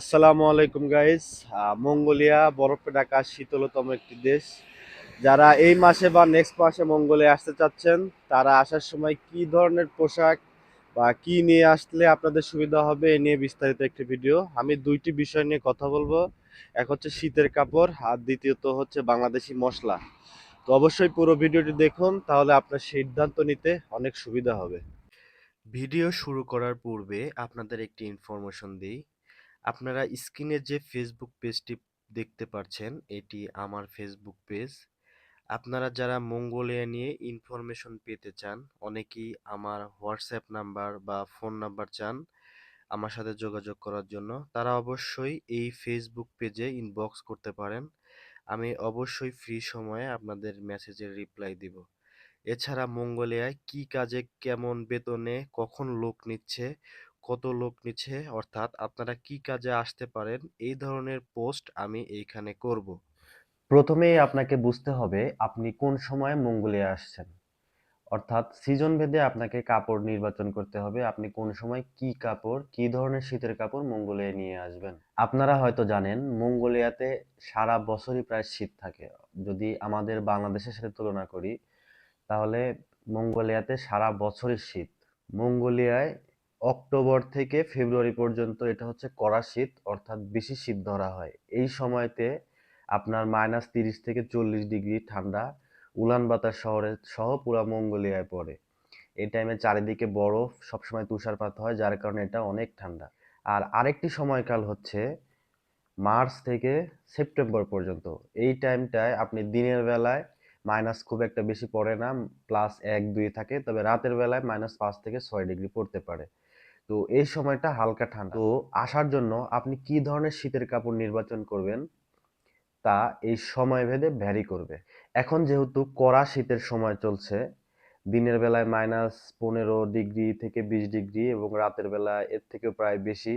আসসালামু আলাইকুম guys Mongolia, বরফে ঢাকা, শীতলতম একটি দেশ। যারা এই মাসে বা নেক্সট মাসে মঙ্গোলিয়া আসতে চাচ্ছেন, তারা আসার সময় কি ধরনের পোশাক বা কি নিয়ে আসলে আপনাদের সুবিধা হবে, এ নিয়ে বিস্তারিত একটি ভিডিও আমি দুইটি বিষয় নিয়ে কথা বলব। এক হচ্ছে শীতের কাপড়, আর দ্বিতীয়ত হচ্ছে বাংলাদেশি মশলা। তো অবশ্যই পুরো ভিডিওটি দেখুন, তাহলে আপনার সিদ্ধান্ত নিতে অনেক সুবিধা হবে। ভিডিও শুরু করার পূর্বে আপনাদের একটি ইনফরমেশন দিই। আপনারা স্ক্রিনে যে ফেসবুক পেজটি দেখতে পাচ্ছেন এটি আমার ফেসবুক পেজ আপনারা যারা মঙ্গোলিয়া নিয়ে ইনফরমেশন পেতে চান, অনেকেই আমার হোয়াটসঅ্যাপ নাম্বার বা ফোন নাম্বার চান আমার সাথে যোগাযোগ করার জন্য, তারা অবশ্যই এই ফেসবুক পেজে ইনবক্স করতে পারেন। আমি অবশ্যই ফ্রি সময়ে আপনাদের মেসেজের রিপ্লাই দিব। এছাড়া মঙ্গোলিয়ায় কি কাজে, কেমন বেতনে, কখন লোক নিচ্ছে কত লোক নিচ্ছে? অর্থাৎ আপনারা কি কাজে আসতে পারেন? এই ধরনের পোস্ট আমি এইখানে করব। প্রথমেই আপনাকে বুঝতে হবে আপনি কোন সময় মঙ্গোলিয়া আসছেন। অর্থাৎ সিজন ভেদে আপনাকে কাপড় নির্বাচন করতে হবে, আপনি কোন সময় কি কাপড়, কি ধরনের শীতের কাপড় মঙ্গোলিয়া নিয়ে আসবেন। আপনারা হয়তো জানেন, মঙ্গোলিয়াতে সারা বছরই প্রায় শীত থাকে। যদি আমাদের বাংলাদেশের সাথে তুলনা করি, তাহলে মঙ্গোলিয়াতে সারা বছরই শীত। মঙ্গোলিয়ায় অক্টোবর থেকে ফেব্রুয়ারি পর্যন্ত এটা হচ্ছে কড়া শীত, অর্থাৎ বেশি শীত ধরা হয়। এই সময়তে আপনার মাইনাস তিরিশ থেকে চল্লিশ ডিগ্রি ঠান্ডা উলানবাতার শহরে সহ পুরো মঙ্গোলিয়ায় পড়ে। এই টাইমে চারিদিকে বরফ, সবসময় তুষারপাত হয়, যার কারণে এটা অনেক ঠান্ডা। আর আরেকটি সময়কাল হচ্ছে মার্চ থেকে সেপ্টেম্বর পর্যন্ত। এই টাইমটায় আপনি দিনের বেলায় মাইনাস খুব একটা বেশি পড়ে না প্লাস এক, দুই থাকে, তবে রাতের বেলায় মাইনাস পাঁচ থেকে ছয় ডিগ্রি পড়তে পারে। তো এই সময়টা হালকা ঠান্ডা। তো আসার জন্য আপনি কি ধরনের শীতের কাপড় নির্বাচন করবেন? তা এই সময় ভেদে ভ্যারি করবে। এখন যেহেতু কড়া শীতের সময় চলছে, দিনের বেলায় মাইনাস পনেরো ডিগ্রি থেকে বিশ ডিগ্রি এবং রাতের বেলা এর থেকেও প্রায় বেশি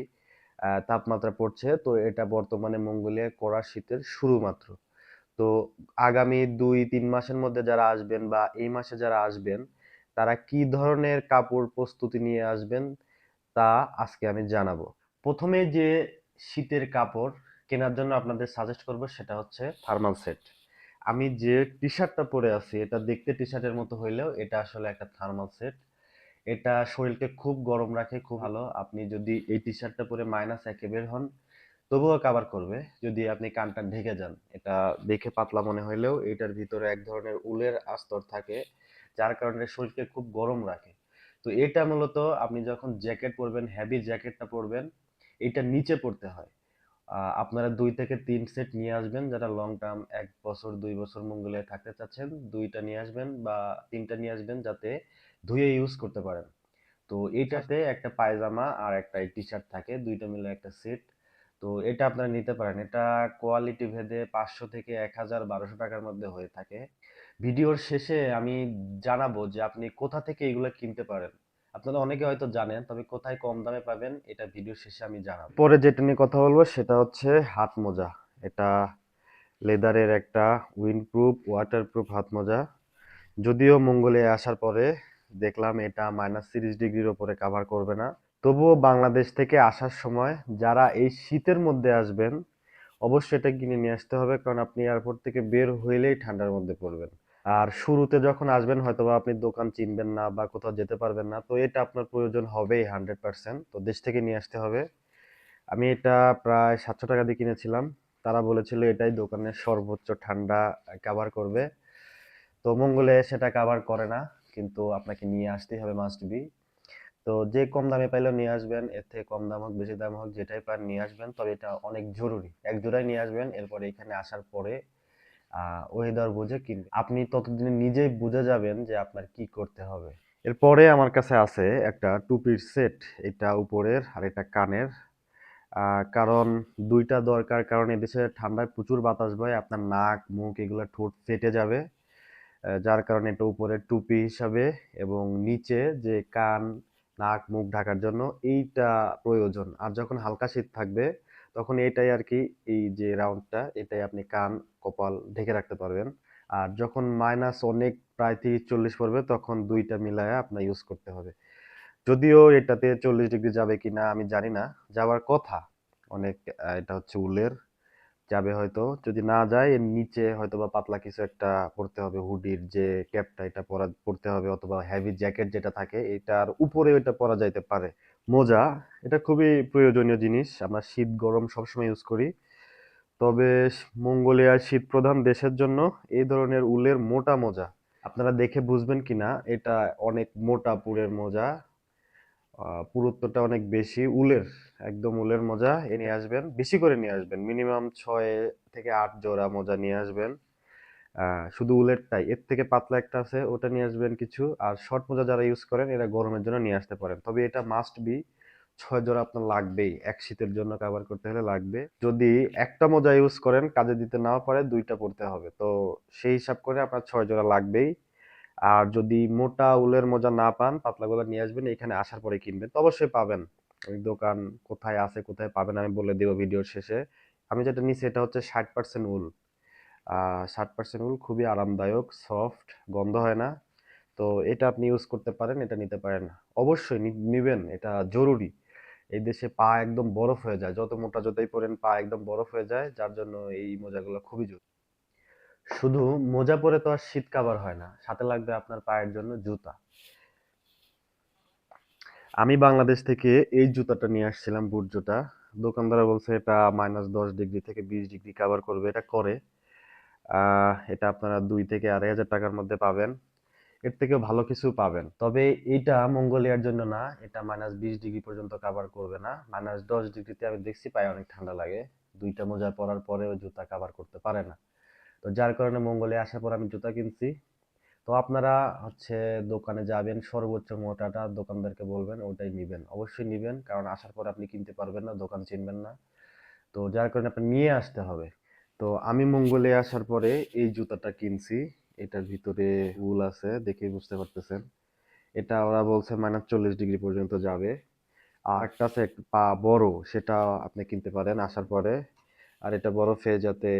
তাপমাত্রা পড়ছে, তো এটা বর্তমানে মঙ্গোলিয়ায় কড়া শীতের শুরু মাত্র। তো আগামী দুই, তিন মাসের মধ্যে যারা আসবেন বা এই মাসে যারা আসবেন, তারা কি ধরনের কাপড় প্রস্তুতি নিয়ে আসবেন? তা আজকে আমি জানাব। প্রথমে যে শীতের কাপড় কেনার জন্য আপনাদের সাজেস্ট করব সেটা হচ্ছে থার্মাল সেট আমি যে টি শার্টটা পরে আছি, এটা দেখতে টি শার্টের মতো হইলেও এটা আসলে একটা থার্মাল সেট এটা শরীরকে খুব গরম রাখে, খুব ভালো। আপনি যদি এই টি শার্টটা পরে মাইনাস একে বের হন, তবুও কাভার করবে। যদি আপনি কানটা ঢেকে যান, এটা দেখে পাতলা মনে হইলেও এটার ভিতরে এক ধরনের উলের আস্তর থাকে, যার কারণে শরীরকে খুব গরম রাখে। তো এটা মূলত আপনি যখন জ্যাকেট পরবেন হেভি জ্যাকেটটা পরবেন, এটা নিচে পড়তে হয়। আপনারা দুই থেকে তিন সেট নিয়ে আসবেন যারা লং টার্ম এক বছর, দুই বছর মঙ্গলে থাকতে চাচ্ছেন, দুইটা নিয়ে আসবেন বা তিনটা নিয়ে আসবেন যাতে ধুয়ে ইউজ করতে পারেন। তো এটাতে একটা পায়জামা আর একটা টি শার্ট থাকে, দুইটা মিলে একটা সেট। তো এটা আপনারা নিতে পারেন। এটা কোয়ালিটি ভেদে পাঁচশো থেকে এক হাজার, বারোশো টাকার মধ্যে হয়ে থাকে। ভিডিওর শেষে আমি জানাব যে আপনি কোথা থেকে এগুলো কিনতে পারেন। আপনারা অনেকে হয়তো জানেন, তবে কোথায় কম দামে পাবেন এটা ভিডিওর শেষে আমি জানাব। পরে যেটা নিয়ে কথা বলব সেটা হচ্ছে হাত মোজা। এটা লেদারের একটা উইন্ডপ্রুফ, ওয়াটারপ্রুফ হাত মোজা। যদিও মঙ্গলে আসার পরে দেখলাম এটা মাইনাস তিরিশ ডিগ্রির ওপরে কাভার করবে না। তবুও বাংলাদেশ থেকে আসার সময় যারা এই শীতের মধ্যে আসবেন, অবশ্যই এটা কিনে নিয়ে আসতে হবে, কারণ আপনি এয়ারপোর্ট থেকে বের হইলেই ঠান্ডার মধ্যে পড়বেন। আর শুরুতে যখন আসবেন, হয়তোবা আপনি দোকান চিনবেন না বা কোথাও যেতে পারবেন না, তো এটা আপনার প্রয়োজন হবেই হান্ড্রেড পার্সেন্ট তো দেশ থেকে নিয়ে আসতে হবে। আমি এটা প্রায় সাতশো টাকা দিয়ে কিনেছিলাম। তারা বলেছিল এটাই দোকানের সর্বোচ্চ ঠান্ডা কাভার করবে। তো মঙ্গলে সেটা কাভার করে না, কিন্তু আপনাকে নিয়ে আসতেই হবে মাস্ট বি তো যে কম দামে পাইলেও নিয়ে আসবেন, এর থেকে কম দাম হোক, বেশি দাম হোক, যেটাই পান নিয়ে আসবেন। তবে এটা অনেক জরুরি। এক জোড়াই নিয়ে আসবেন, এরপরে এখানে আসার পরে ওয়েদার বুঝে কিনবেন আপনি ততদিনে নিজেই বুঝে যাবেন যে আপনার কি করতে হবে। এরপরে আমার কাছে আছে একটা টুপির সেট এটা উপরের আর এটা কানের। কারণ দুইটা দরকার, কারণ এদেশে ঠান্ডায় প্রচুর বাতাস বয়, আপনার নাক, মুখ এগুলো ঠোঁট ফেটে যাবে। যার কারণে এটা উপরে টুপি হিসাবে এবং নিচে যে কান, নাক, মুখ ঢাকার জন্য এইটা প্রয়োজন। আর যখন হালকা শীত থাকবে তখন এটাই আর কি এই যে রাউন্ডটা এটাই আপনি কান, কপাল ঢেকে রাখতে পারবেন। আর যখন মাইনাস অনেক, প্রায় তিরিশ চল্লিশ পড়বে, তখন দুইটা মিলায় আপনার ইউজ করতে হবে। যদিও এটাতে চল্লিশ ডিগ্রি যাবে কিনা আমি জানি না। যাওয়ার কথা, অনেক এটা হচ্ছে উলের। যাবে হয়তো। যদি না যায়, এর নিচে হয়তো বা পাতলা কিছু একটা পরতে হবে, হুডির যে ক্যাপটা এটা পরা, পরতে হবে অথবা হেভি জ্যাকেট যেটা থাকে, এটার উপরে এটা পরা যাইতে পারে। মোজা, এটা খুবই প্রয়োজনীয় জিনিস। আমরা শীত গরম সবসময় ইউজ করি। তবে মঙ্গোলিয়ার শীত প্রধান দেশের জন্য এই ধরনের উলের মোটা মোজা। আপনারা দেখে বুঝবেন কিনা, এটা অনেক মোটা পুরের মোজা। পুরুত্বটা অনেক বেশি, উলের, একদম উলের মোজা এ নিয়ে আসবেন, বেশি করে নিয়ে আসবেন, মিনিমাম ছয় থেকে আট জোড়া মোজা নিয়ে আসবেন। শুধু উলেরটাই, এর থেকে পাতলা একটা আছে, ওটা নিয়ে আসবেন কিছু, আর শর্ট মোজা যারা ইউজ করেন, এরা গরমের জন্য নিয়ে আসতে পারেন। তবে এটা মাস্ট বি ছয় জোড়া আপনার লাগবেই, এক শীতের জন্য কভার করতে হলে লাগবে। যদি একটা মোজা ইউজ করেন, কাজে দিতে না পারে, দুইটা পড়তে হবে। তো সেই হিসাব করে আপনার ছয় জোড়া লাগবেই। আর যদি মোটা উলের মোজা না পান পাতলাগুলো নিয়ে আসবেন, এখানে আসার পরে কিনবেন। তো অবশ্যই পাবেন। দোকান কোথায় আছে, কোথায় পাবেন, আমি বলে দেবো ভিডিওর শেষে। আমি যেটা নিচ্ছি এটা হচ্ছে ষাট পার্সেন্ট উল। ষাট পার্সেন্ট উল খুবই আরামদায়ক, সফট, গন্ধ হয় না। তো এটা আপনি ইউজ করতে পারেন, এটা নিতে পারেন। অবশ্যই নিবেন, এটা জরুরি। এই দেশে পা একদম বরফ হয়ে যায়। যত মোটা জুতাই পরেন, পা একদম বরফ হয়ে যায়, যার জন্য এই মোজাগুলো খুবই জরুরি। শুধু মোজা পরে তো আর শীত কাবার হয় না, সাথে লাগবে আপনার পায়ের জন্য জুতা। আমি বাংলাদেশ থেকে এই জুতাটা নিয়ে আসছিলাম, বুট জুতা। দোকানদার বলছে এটা মাইনাস দশ ডিগ্রি থেকে বিশ ডিগ্রি কাভার করবে, এটা করে। এটা আপনারা দুই থেকে আড়াই হাজার টাকার মধ্যে পাবেন। এর থেকেও ভালো কিছু পাবেন। তবে এটা মঙ্গোলিয়ার জন্য না, এটা মাইনাস বিশ ডিগ্রি পর্যন্ত কাভার করবে না। মাইনাস দশ ডিগ্রিতে আমি দেখছি পায়ে অনেক ঠান্ডা লাগে। দুইটা মোজা পরার পরেও জুতা কাভার করতে পারে না। তো যার কারণে মঙ্গলে আসার পর আমি জুতা কিনছি। তো আপনারা হচ্ছে দোকানে যাবেন, সর্বোচ্চ মোটাটা দোকানদারকে বলবেন, ওটাই নিবেন। অবশ্যই নিবেন, কারণ আসার পর আপনি কিনতে পারবেন না, দোকান চিনবেন না। তো যার কারণে আপনি নিয়ে আসতে হবে। তো আমি মঙ্গলে আসার পরে এই জুতাটা কিনছি। এটার ভিতরে উল আছে দেখেই বুঝতে পারতেছেন। এটা ওরা বলছে মাইনাস চল্লিশ ডিগ্রি পর্যন্ত যাবে। আর একটা পা বড়, সেটা আপনি কিনতে পারেন আসার পরে। আর এটা বরফে যাতে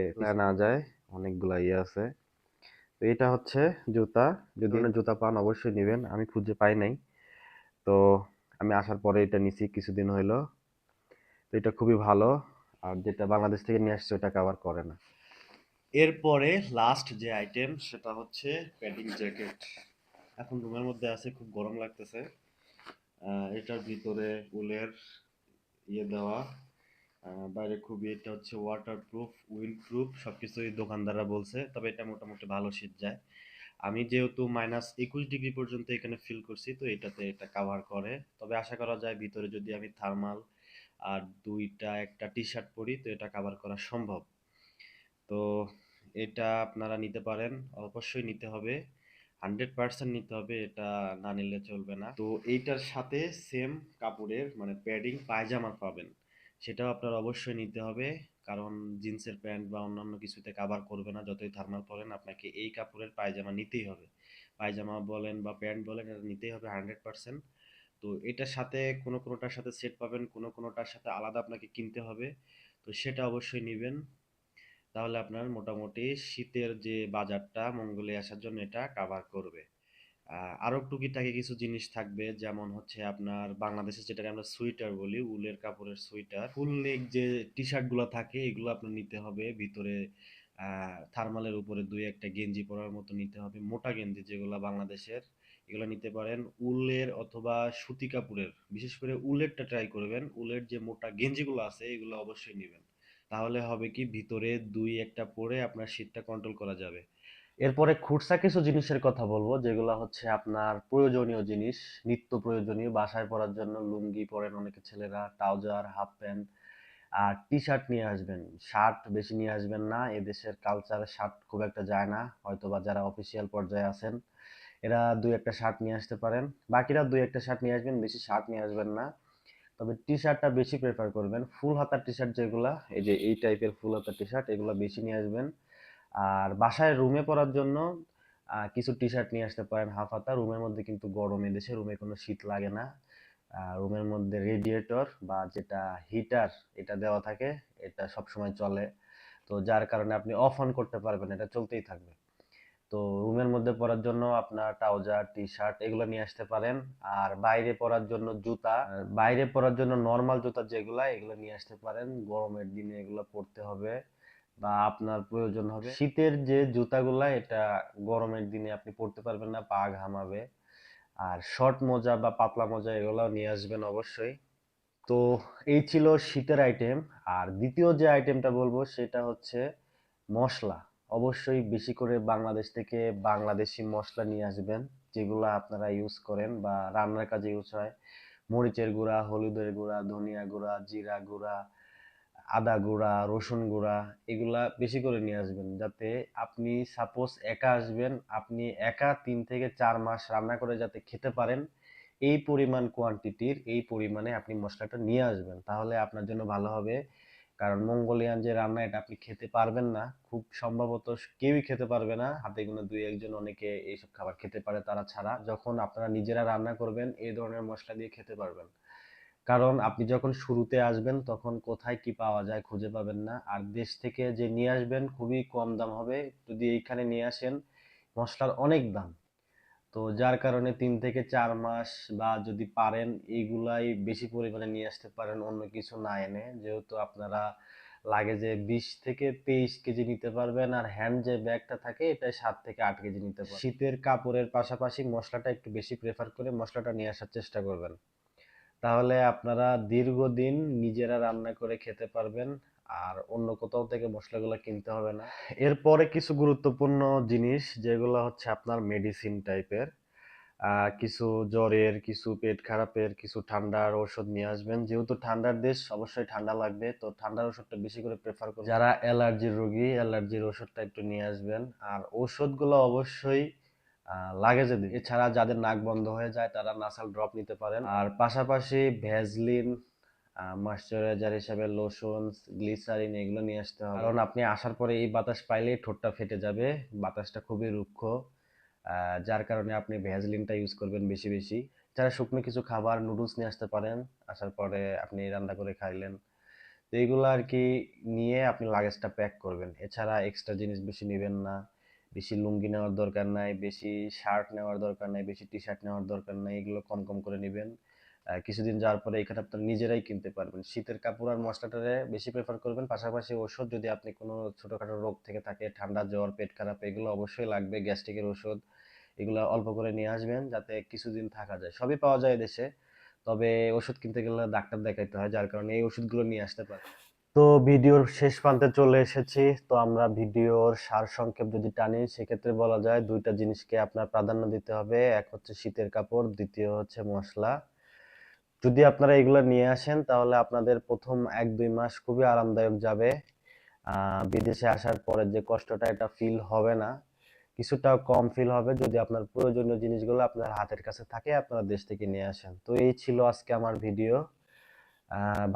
না যায়। অনেকগুলা ইয়ে আছে। তো এটা হচ্ছে জুতা। যদি জুতা পান অবশ্যই নেবেন। আমি খুঁজে পাই নাই। তো আমি আসার পরে এটা নিছি কিছুদিন হইল। তো এটা খুবই ভালো। আর যেটা বাংলাদেশ থেকে নিয়ে আসছে ওটা কভার করে না। এরপরে লাস্ট যে আইটেম সেটা হচ্ছে প্যাডিং জ্যাকেট এখন রুমের মধ্যে আছে খুব গরম লাগতেছে। এটার ভিতরে উলের ইয়ে দেওয়া। বাইরে খুবই এটা হচ্ছে ওয়াটারপ্রুফ উইন্ডপ্রুফ সবকিছুই দোকানদাররা বলছে, তবে এটা মোটামুটি ভালো শীত যায়। আমি যেহেতু মাইনাস একুশ ডিগ্রি পর্যন্ত এখানে ফিল করছি, তো এটাতে এটা কাভার করে। তবে আশা করা যায় ভিতরে যদি আমি থার্মাল আর দুইটা একটা টি শার্ট পরি, তো এটা কাভার করা সম্ভব। তো এটা আপনারা নিতে পারেন, অবশ্যই নিতে হবে। হান্ড্রেড পার্সেন্ট নিতে হবে, এটা না নিলে চলবে না। তো এইটার সাথে সেম কাপড়ের মানে প্যাডিং পায়জামা পাবেন। সেটাও আপনার অবশ্যই নিতে হবে। কারণ জিন্সের প্যান্ট বা অন্যান্য কিছুতে কাভার করবে না, যতই থার্মাল পরেন, আপনাকে এই কাপড়ের পায়জামা নিতেই হবে। পায়জামা বলেন বা প্যান্ট বলেন, এটা নিতেই হবে হান্ড্রেড পার্সেন্ট তো এটার সাথে কোনো কোনোটার সাথে সেট পাবেন, কোনো কোনোটার সাথে আলাদা আপনাকে কিনতে হবে। তো সেটা অবশ্যই নেবেন। তাহলে আপনার মোটামুটি শীতের যে বাজারটা, মঙ্গলে আসার জন্য এটা কাভার করবে। আহ, আরও টুকিটাকি কিছু জিনিস থাকবে। যেমন হচ্ছে আপনার বাংলাদেশে যেটাকে আমরা সোয়েটার বলি উলের কাপড়ের সোয়েটার ফুল নেক যে টি শার্টগুলো থাকে এগুলো আপনার নিতে হবে। ভিতরে থার্মালের উপরে দুই একটা গেঞ্জি পরার মতো নিতে হবে। মোটা গেঞ্জি যেগুলো বাংলাদেশের এগুলো নিতে পারেন। উলের অথবা সুতি কাপড়ের বিশেষ করে উলেরটা ট্রাই করবেন। উলের যে মোটা গেঞ্জিগুলো আছে এগুলো অবশ্যই নেবেন। তাহলে হবে কি ভিতরে দুই একটা পরে আপনার শীতটা কন্ট্রোল করা যাবে। এরপরে খুরসা কিছু জিনিসের কথা বলব, যেগুলো হচ্ছে আপনার প্রয়োজনীয় জিনিস, নিত্য প্রয়োজনীয়। বাসায় পরার জন্য লুঙ্গি পরেন অনেকে ছেলেরা, ট্রাউজার, হাফ প্যান্ট, আর টি শার্ট নিয়ে আসবেন। শার্ট বেশি নিয়ে আসবেন না, এদেশের কালচারে শার্ট খুব একটা যায় না হয়তো বা যারা অফিসিয়াল পর্যায়ে আছেন, এরা দুই একটা শার্ট নিয়ে আসতে পারেন। বাকিরা দুই একটা শার্ট নিয়ে আসবেন, বেশি শার্ট নিয়ে আসবেন না। তবে টি শার্টটা বেশি প্রেফার করবেন। ফুল হাতার টি শার্ট যেগুলা, এই যে এই টাইপের ফুল হাতার টি শার্ট এগুলো বেশি নিয়ে আসবেন। আর বাসায় রুমে পরার জন্য কিছু টি শার্ট নিয়ে আসতে পারেন হাফ হাতা। রুমের মধ্যে কিন্তু গরম, এদেশে রুমে কোনো শীত লাগে না। রুমের মধ্যে রেডিয়েটর বা যেটা হিটার এটা দেওয়া থাকে। এটা সব সময় চলে। তো যার কারণে আপনি অফ অন করতে পারবেন, এটা চলতেই থাকবে। তো রুমের মধ্যে পরার জন্য আপনার ট্রাউজার টি শার্ট এগুলো নিয়ে আসতে পারেন। আর বাইরে পরার জন্য জুতা বাইরে পরার জন্য নর্মাল জুতা যেগুলা, এগুলো নিয়ে আসতে পারেন। গরমের দিনে এগুলো পরতে হবে। বা আপনার প্রয়োজন হবে। শীতের যে জুতাগুলা, এটা গরমের দিনে আপনি পরতে পারবেন না, পা ঘামাবে। আর শর্ট মোজা বা পাতলা মোজা এগুলো নিয়ে আসবেন অবশ্যই। তো এই ছিল শীতের আইটেম আর দ্বিতীয় যে আইটেমটা বলব, সেটা হচ্ছে মশলা। অবশ্যই বেশি করে বাংলাদেশ থেকে বাংলাদেশি মশলা নিয়ে আসবেন, যেগুলো আপনারা ইউজ করেন বা রান্নার কাজে ইউজ হয়। মরিচের গুঁড়া, হলুদের গুঁড়া, ধনিয়া গুঁড়া, জিরা গুঁড়া আদা গুঁড়া, রসুন গুঁড়া এগুলা বেশি করে নিয়ে আসবেন যাতে আপনি সাপোজ একা আসবেন, আপনি একা তিন থেকে চার মাস রান্না করে যাতে খেতে পারেন, এই পরিমাণ কোয়ান্টিটির এই পরিমাণে আপনি মশলাটা নিয়ে আসবেন। তাহলে আপনার জন্য ভালো হবে। কারণ মঙ্গোলিয়ান যে রান্না, এটা আপনি খেতে পারবেন না। খুব সম্ভবত কেউই খেতে পারবে না। হাতে গোনা দুই একজন অনেকে এইসব খাবার খেতে পারে তারা ছাড়া। যখন আপনারা নিজেরা রান্না করবেন, এই ধরনের মশলা দিয়ে খেতে পারবেন। কারণ আপনি যখন শুরুতে আসবেন, তখন কোথায় কি পাওয়া যায় খুঁজে পাবেন না। আর দেশ থেকে যে নিয়ে আসবেন, খুবই কম দাম হবে। যদি এইখানে নিয়ে আসেন, মশলার অনেক দাম। তো যার কারণে তিন থেকে চার মাস বা যদি পারেন, এইগুলাই বেশি পরিমাণে নিয়ে আসতে পারেন, অন্য কিছু না এনে। যেহেতু আপনারা লাগে যে বিশ থেকে তেইশ কেজি নিতে পারবেন, আর হ্যান্ড যে ব্যাগটা থাকে, এটা সাত থেকে আট কেজি নিতে পারবেন। শীতের কাপড়ের পাশাপাশি মশলাটা একটু বেশি প্রেফার করে মশলাটা নিয়ে আসার চেষ্টা করবেন। তাহলে আপনারা দীর্ঘদিন নিজেরা রান্না করে খেতে পারবেন, আর অন্য কোথাও থেকে মশলাগুলো কিনতে হবে না। এরপরে কিছু গুরুত্বপূর্ণ জিনিস, যেগুলো হচ্ছে আপনার মেডিসিন টাইপের কিছু জ্বরের, কিছু পেট খারাপের, কিছু ঠান্ডার ওষুধ নিয়ে আসবেন। যেহেতু ঠান্ডার দেশ অবশ্যই ঠান্ডা লাগবে, তো ঠান্ডার ওষুধটা বেশি করে প্রেফার করবেন। যারা অ্যালার্জির রোগী, অ্যালার্জির ওষুধটা একটু নিয়ে আসবেন। আর ওষুধগুলো অবশ্যই লাগে যদি এছাড়া যাদের নাক বন্ধ হয়ে যায়, তারা নাসাল ড্রপ নিতে পারেন। আর পাশাপাশি ভ্যাজলিন ময়শ্চারাইজার হিসাবে লোশন গ্লিসারিন এগুলো নিয়ে আসতে হবে। কারণ আপনি আসার পরে এই বাতাস পাইলেই ঠোঁটটা ফেটে যাবে, বাতাসটা খুবই রুক্ষ। যার কারণে আপনি ভ্যাজলিনটা ইউজ করবেন বেশি বেশি। যারা শুকনো কিছু খাবার নুডলস নিয়ে আসতে পারেন। আসার পরে আপনি রান্না করে খাইলেন। তো এইগুলো আর কি নিয়ে আপনি লাগেজটা প্যাক করবেন। এছাড়া এক্সট্রা জিনিস বেশি নেবেন না। বেশি লুঙ্গি নেওয়ার দরকার নাই, বেশি শার্ট নেওয়ার দরকার নাই, বেশি টি শার্ট নেওয়ার দরকার নাই, এগুলো কম কম করে নেবেন। কিছুদিন যাওয়ার পরে এখানে আপনার নিজেরাই কিনতে পারবেন। শীতের কাপড় আর মশলাটারে বেশি প্রেফার করবেন, পাশাপাশি ওষুধ যদি আপনি কোনো ছোটোখাটো রোগ থেকে থাকে, ঠান্ডা, জ্বর, পেট খারাপ, এগুলো অবশ্যই লাগবে গ্যাস্ট্রিকের ওষুধ এগুলো অল্প করে নিয়ে আসবেন যাতে কিছুদিন থাকা যায়। সবই পাওয়া যায় দেশে তবে ওষুধ কিনতে গেলে ডাক্তার দেখাইতে হয়, যার কারণে এই ওষুধগুলো নিয়ে আসতে পারে তো ভিডিওর শেষ প্রান্তে চলে এসেছি। তো আমরা ভিডিওর সার সংক্ষেপ যদি টানি, সেক্ষেত্রে বলা যায় দুইটা জিনিসকে আপনার প্রাধান্য দিতে হবে। এক হচ্ছে শীতের কাপড়, দ্বিতীয় হচ্ছে মশলা। যদি আপনারা এগুলো নিয়ে আসেন, তাহলে আপনাদের প্রথম এক, দুই মাস খুবই আরামদায়ক যাবে। বিদেশে আসার পরে যে কষ্টটা, এটা ফিল হবে না। কিছুটা কম ফিল হবে যদি আপনার প্রয়োজনীয় জিনিসগুলো আপনার হাতের কাছে থাকে, আপনারা দেশ থেকে নিয়ে আসেন। তো এই ছিল আজকে আমার ভিডিও।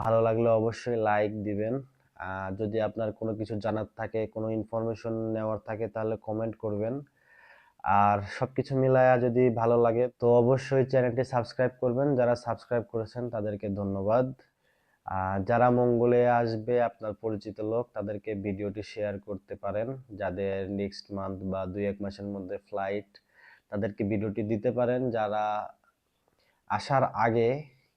ভালো লাগলে অবশ্যই লাইক দিবেন। যদি আপনার কোনো কিছু জানার থাকে, কোনো ইনফরমেশন নেওয়ার থাকে, তাহলে কমেন্ট করবেন। আর সব কিছু মিলায়া যদি ভালো লাগে, তো অবশ্যই চ্যানেলটি সাবস্ক্রাইব করবেন। যারা সাবস্ক্রাইব করেছেন, তাদেরকে ধন্যবাদ। যারা মঙ্গলে আসবে, আপনার পরিচিত লোক, তাদেরকে ভিডিওটি শেয়ার করতে পারেন। যাদের নেক্সট মান্থ বা দুই এক মাসের মধ্যে ফ্লাইট তাদেরকে ভিডিওটি দিতে পারেন। যারা আসার আগে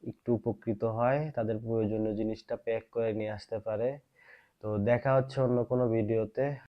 একটু উপকৃত হয়, তাদের প্রয়োজনীয় জিনিসটা প্যাক করে নিয়ে আসতে পারে। তো দেখা হচ্ছে অন্য কোনো ভিডিওতে